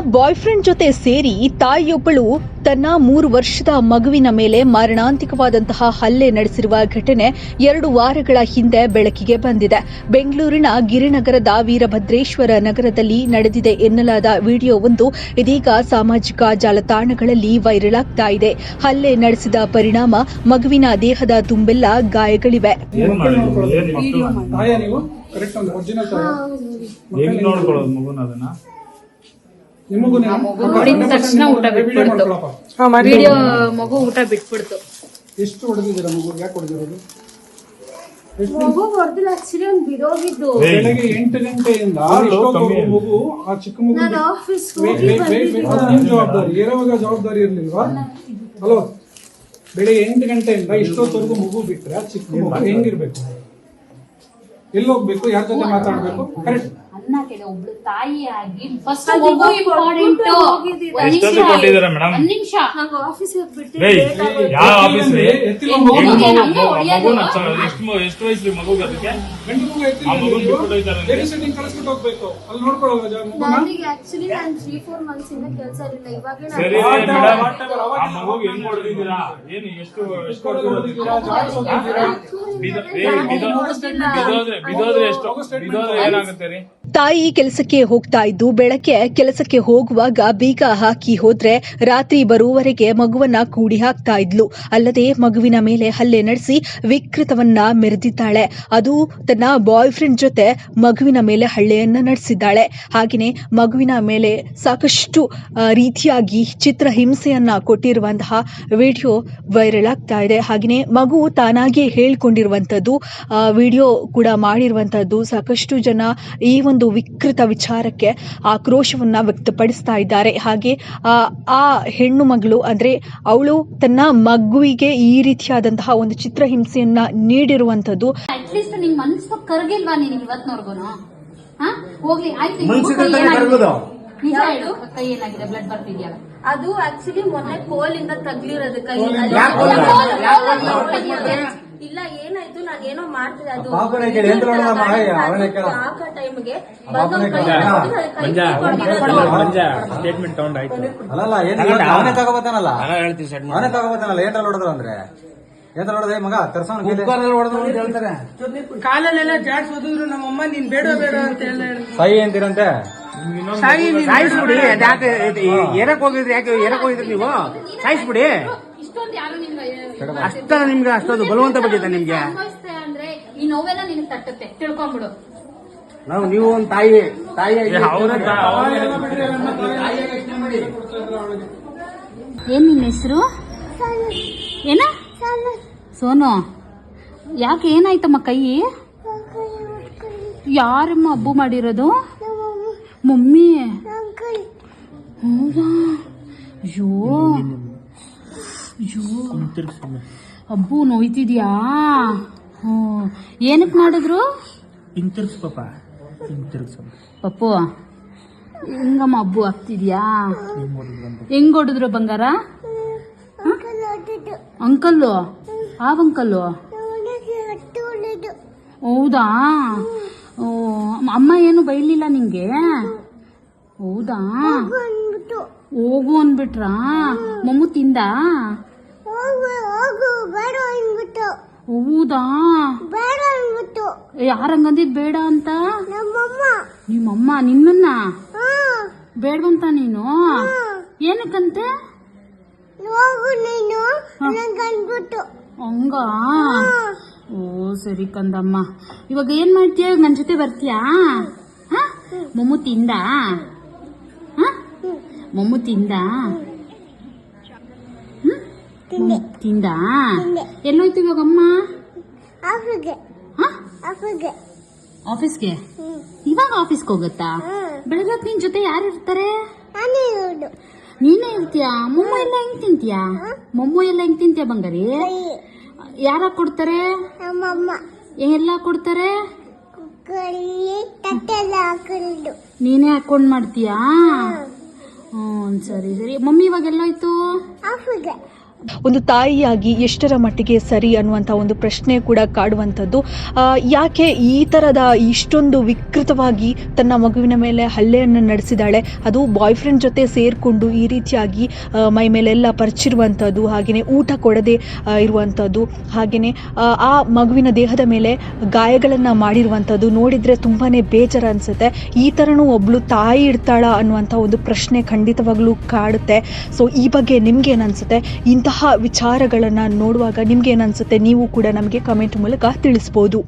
Boy friend ಜೊತೆ ಸೇರಿ ತಾಯಿಯೊಬ್ಬಳು ತನ್ನ ಮೂರು ವರ್ಷದ ಮಗುವಿನ ಮೇಲೆ ಮಾರಣಾಂತಿಕವಾದಂತಹ ಹಲ್ಲೆ ನಡೆಸಿರುವ ಘಟನೆ ಎರಡು ವಾರಗಳ ಹಿಂದೆ ಬೆಳಕಿಗೆ ಬಂದಿದೆ. ಬೆಂಗಳೂರಿನ ಗಿರಿನಗರದ ವೀರಭದ್ರೇಶ್ವರ ನಗರದಲ್ಲಿ ನಡೆದಿದೆ ಎನ್ನಲಾದ ವಿಡಿಯೋವೊಂದು ಇದೀಗ ಸಾಮಾಜಿಕ ಜಾಲತಾಣಗಳಲ್ಲಿ ವೈರಲ್ ಆಗ್ತಾ ಇದೆ. ಹಲ್ಲೆ ನಡೆಸಿದ ಪರಿಣಾಮ ಮಗುವಿನ ದೇಹದ ತುಂಬೆಲ್ಲ ಗಾಯಗಳಿವೆ. ನೋಡಿದ ತಕ್ಷಣ ಊಟ ಬಿಟ್ಬಿಡ್ತು. ವಿಡಿಯೋ ಮಗು ಊಟ ಬಿಟ್ಬಿಡ್ತು. ಎಷ್ಟು ಹೊಡೆದಿದ್ದೀರಾ ಮಗು? ಯಾಕೆ ಹೊಡೆದಿರೋದು? ಮಗು ಹೊಡೆದಿಲ್ಲ ಆಕ್ಚುಲಿ ಅವ್ನು ಬಿದೋಗಿದ್ದು. ಏಯ್, ಬೆಳಗ್ಗೆ ಎಂಟು ಗಂಟೆಯಿಂದ. ಮಗು ಆ ಚಿಕ್ಕ ಮಗು ನಾನು ಹೋಗಿ ಅದು ನಿಮ್ ಜವಾಬ್ದಾರಿ. ಏರೋವಾಗ ಜವಾಬ್ದಾರಿ ಇರ್ಲಿಲ್ವಾ? ಹಲೋ. ಬೆಳಿಗ್ಗೆ ಎಂಟು ಗಂಟೆಯಿಂದ ಇಷ್ಟೊತ್ತವರೆಗೂ ಮಗು ಬಿಟ್ರೆ ಆ ಚಿಕ್ಕ ಮಗು ಹೆಂಗಿರ್ಬೇಕು? ಎಲ್ಲಿ ಹೋಗ್ಬೇಕು? ಯಾರ ಜೊತೆ ಮಾತಾಡ್ಬೇಕು? ಕರೆಕ್ಟ್ ಅನ್ನ ಕೇಳಿ ಒಬ್ಳು ತಾಯಿಯಾಗಿ ಫಸ್ಟ್ ಮಗು ಇಂಪಾರ್ಟೆಂಟ್ ಒಂದ್ ನಿಮಿಷ. ಯಾವ ಆಫೀಸ್ ಎಷ್ಟು ವಯಸ್ಸು ಮಗು ನನಗೆ ಆಕ್ಚುಲಿ ನಾನು ತ್ರೀ ಫೋರ್ ಮಂತ್ಸ್ ಇಂದ ಕೆಲಸ ಇರಲಿಲ್ಲ ಇವಾಗ ಸರಿ ಮೇಡಮ್ ಆ ಮಗುಗೆ ಹೆಂಗ್ ಹೊಡೆದಿದ್ದೀರಾ ಏನು ಎಷ್ಟು ಎಷ್ಟು ಬಿದೋದ್ರೆ ಬಿದೋದ್ರೆ ಎಷ್ಟು ಬಿದೋದ್ರೆ ಏನಾಗುತ್ತೆ ರೀ ತಾಯಿ ಕೆಲಸಕ್ಕೆ ಹೋಗ್ತಾ ಇದ್ದು ಬೆಳಗ್ಗೆ ಕೆಲಸಕ್ಕೆ ಹೋಗುವಾಗ ಬೀಗ ಹಾಕಿ ಹೋದ್ರೆ ರಾತ್ರಿ ಬರುವವರೆಗೆ ಮಗುವನ್ನ ಕೂಡಿ ಹಾಕ್ತಾ ಇದ್ಲು. ಅಲ್ಲದೆ ಮಗುವಿನ ಮೇಲೆ ಹಲ್ಲೆ ನಡೆಸಿ ವಿಕೃತವನ್ನ ಮೆರೆದಿದ್ದಾಳೆ. ಅದು ತನ್ನ ಬಾಯ್ ಫ್ರೆಂಡ್ ಜೊತೆ ಮಗುವಿನ ಮೇಲೆ ಹಳ್ಳೆಯನ್ನ ನಡೆಸಿದ್ದಾಳೆ. ಹಾಗೆಯೇ ಮಗುವಿನ ಮೇಲೆ ಸಾಕಷ್ಟು ರೀತಿಯಾಗಿ ಚಿತ್ರ ಹಿಂಸೆಯನ್ನ ಕೊಟ್ಟಿರುವಂತಹ ವಿಡಿಯೋ ವೈರಲ್ ಆಗ್ತಾ ಇದೆ. ಹಾಗೆಯೇ ಮಗು ತಾನಾಗಿಯೇ ಹೇಳ್ಕೊಂಡಿರುವಂಥದ್ದು ವಿಡಿಯೋ ಕೂಡ ಮಾಡಿರುವಂಥದ್ದು ಸಾಕಷ್ಟು ಜನ ಈ ಒಂದು ವಿಕೃತ ವಿಚಾರಕ್ಕೆ ಆಕ್ರೋಶವನ್ನ ವ್ಯಕ್ತಪಡಿಸ್ತಾ ಇದ್ದಾರೆ. ಹಾಗೆ ಆ, ಆ ಹೆಣ್ಣು ಮಗಳು ಅಂದ್ರೆ ಅವಳು ತನ್ನ ಮಗುವಿಗೆ ಈ ರೀತಿಯಾದಂತಹ ಒಂದು ಚಿತ್ರಹಿಂಸೆಯನ್ನ ನೀಡಿರುವಂಥದ್ದು. ಅಟ್ಲೀಸ್ಟ್ ನಿನ್ ಮನ್ಸು ಕರಗಿಲ್ವಾ ನೀನ್ ಇವತ್ನವರ್ಗುನು ಹಾ? ಹೋಗ್ಲಿ ಆಯ್ತು? ನಿಜ ಹೇಳು. ಕೈ ಏನಾಗಿದೆ? ಬ್ಲಡ್ ಬರ್ತಿದ್ಯಲ್ಲ ಅದು ಆಕ್ಚುಲಿ ಮೊನ್ನೆ ಕೋಲಿಂದ ತಗ್ಲಿರೋದು ಕೈ. ಇಲ್ಲ ನಾನು ಏನೋ ಮಾಡ್ತಿದ್ದೆ ಅದು ಪಾಪನೇ ಕೇಳಿ, ಎಂತ ಈಗ? ಅವನೇ ಕೇಳ. ಹಾಕೋ ಟೈಮ್ಗೆ. ಪಾಪನೇ ಕೇಳ. ಸ್ಟೇಟ್ಮೆಂಟ್ ತಗೊಂಡಾಯ್ತು ಅಲ್ಲಲ್ಲ ಏನ್ ಇವತ್ತು ಅವನೇ ತಗೋಬತ್ತಾನಲ್ಲ? ಅವನೇ ತಗೋಬತ್ತಾನಲ್ಲ ಏನ್ರಲ್ಲಿ ಹೊಡೆದ್ರು ಅಂದ್ರೆ? ಏನ್ರಲ್ಲಿ ಹೊಡೆದ ಮಗ ತರ್ಸೋನ್ ಹೊಡೆದ್ರು ಅಂತ ಹೇಳ್ತಾರೆ. ಕಾಲಲ್ಲೆಲ್ಲ ಜಾಡ್ಸ್ ಓದಿದ್ರು ನಮ್ಮಮ್ಮ ನೀನ್ ಬೇಡ ಬೇಡ ಅಂತ ಹೇಳಿ ಸಾಯಿ ನೀನ್ ಸಾಯಿಸ್ಬಿಡಿ ಹೋಗಿದ್ರಿ ಯಾಕೆ ಏನಕ್ ಹೋಗಿದ್ರಿ ನೀವು? ಸಾಯಿಸ್ಬಿಡಿ. ಇಷ್ಟೊಂದು ಯಾರು ನಿನ್ಗೆ ಅಷ್ಟ ನಿಮ್ಗೆ ಅಷ್ಟೊಂದು ಬಲವಂತ ಬಗ್ಗೆ ನಿಮ್ಗೆ? ಅಂದ್ರೆ ಈ ನೋವೆಲ್ಲ ನಿನ್ಗೆ ತಟ್ಟುತ್ತೆ. ತಿಳ್ಕೊಂಬಿಡು. ನಾವು ನೀವು ಒಂದು ತಾಯಿ ತಾಯಿ ಏನ್ ನಿನ್ನ ಹೆಸರು? ಏನ? ಸೋನು. ಯಾಕೆ ಏನಾಯ್ತಮ್ಮ ಕೈ? ಯಾರಮ್ಮ ಹಬ್ಬು ಮಾಡಿರೋದು? ಮಮ್ಮಿ. ಹೌದಾ? ಅಯ್ಯೋ. ಅಯ್ಯೋ. ಹಬ್ಬು ನೋಯ್ತಿದ್ಯಾ? ಹ್ಞೂ. ಏನಕ್ಕೆ ಮಾಡಿದ್ರು? ಹಿಂತಿರ್ಗ್ಸ್ ಪಾಪ. ಹಿಂತಿರ್ಗ್ಸ್ ಪಪ್ಪು ಹೆಂಗಮ್ಮ ಹಬ್ಬು ಆಗ್ತಿದ್ಯಾ? ಹೆಂಗ್ ಹೊಡಿದ್ರು ಬಂಗಾರ? ಅಂಕಲ್ಲು? ಆವ್ ಅಂಕಲ್ಲು? ಹೌದಾ? ಅಮ್ಮ ಏನು ಬೈಲಿಲ್ಲ ನಿಂಗೆ? ಹೌದಾ? ಹೋಗು ಅನ್ಬಿಟ್ರ ಮಮ್ಮು ತಿಂದ? ಹೌದಾ? ಯಾರಂಗಂದಿದ್ ಬೇಡ ಅಂತ? ನಿಮ್ಮಮ್ಮ. ಬೇಡ ಬೇಡವಂತ ನೀನು? ಏನಕ್ಕಂತೆ? ಹಂಗ ಓ ಸರಿ ಕಂದಮ್ಮ. ಇವಾಗ ಏನ್ ಮಾಡ್ತೀಯ? ನನ್ ಜೊತೆ ಬರ್ತೀಯಾ? ಮಮ್ಮು ತಿಂದ? ಮೊಮ್ಮು ತಿಂದ. ತಿಂದ. ಎಲ್ಲೋಯ್ತು ಇವಾಗ ಅಮ್ಮ? ಆಫೀಸ್ಗೆ. ಇವಾಗ ಆಫೀಸ್ಗೆ ಹೋಗುತ್ತಾ? ಬೆಳಗ್ಗೆ ನಿನ್ ಜೊತೆ ಯಾರು ಇರ್ತಾರೆ? ನೀನೇ ಇರ್ತೀಯಾ? ಮೊಮ್ಮು ಎಲ್ಲ ಹೆಂಗ್ ತಿಂತೀಯಾ? ಮೊಮ್ಮು ಎಲ್ಲ ಹೆಂಗ್ ತಿಂತೀಯಾ ಬಂಗಾರಿ? ಯಾರ ಕೊಡ್ತಾರೆ? ಎಲ್ಲ ಕೊಡ್ತಾರೆ? ನೀನೇ ಹಾಕೊಂಡ್ ಮಾಡ್ತೀಯಾ? ಹ್ಮ್ ಸರಿ ಸರಿ. ಮಮ್ಮಿ ಇವಾಗ ಎಲ್ಲೋಯ್ತು ಒಂದು ತಾಯಿಯಾಗಿ ಎಷ್ಟರ ಮಟ್ಟಿಗೆ ಸರಿ ಅನ್ನುವಂಥ ಒಂದು ಪ್ರಶ್ನೆ ಕೂಡ ಕಾಡುವಂಥದ್ದು. ಯಾಕೆ ಈ ಥರದ ಇಷ್ಟೊಂದು ವಿಕೃತವಾಗಿ ತನ್ನ ಮಗುವಿನ ಮೇಲೆ ಹಲ್ಲೆಯನ್ನು ನಡೆಸಿದಾಳೆ ಅದು ಬಾಯ್ ಫ್ರೆಂಡ್ ಜೊತೆ ಸೇರಿಕೊಂಡು ಈ ರೀತಿಯಾಗಿ ಮೈ ಮೇಲೆಲ್ಲ ಪರಿಚಿರುವಂಥದ್ದು ಹಾಗೆಯೇ ಊಟ ಕೊಡದೆ ಇರುವಂಥದ್ದು ಹಾಗೆಯೇ ಆ, ಮಗುವಿನ ದೇಹದ ಮೇಲೆ ಗಾಯಗಳನ್ನು ಮಾಡಿರುವಂಥದ್ದು ನೋಡಿದರೆ ತುಂಬಾ ಬೇಜಾರ ಅನಿಸುತ್ತೆ. ಈ ಥರನೂ ಒಬ್ಳು ತಾಯಿ ಇರ್ತಾಳ ಅನ್ನುವಂಥ ಒಂದು ಪ್ರಶ್ನೆ ಖಂಡಿತವಾಗ್ಲೂ ಕಾಡುತ್ತೆ. ಸೊ ಈ ಬಗ್ಗೆ ನಿಮ್ಗೇನು ಅನಿಸುತ್ತೆ? ಇಂತಹ ವಿಚಾರಗಳನ್ನು ನೋಡುವಾಗ ಅನಿಸುತ್ತೆ? ನೀವು ಕೂಡ ನಮಗೆ ಕಮೆಂಟ್ ಮೂಲಕ ತಿಳಿಸ್ಬೋದು.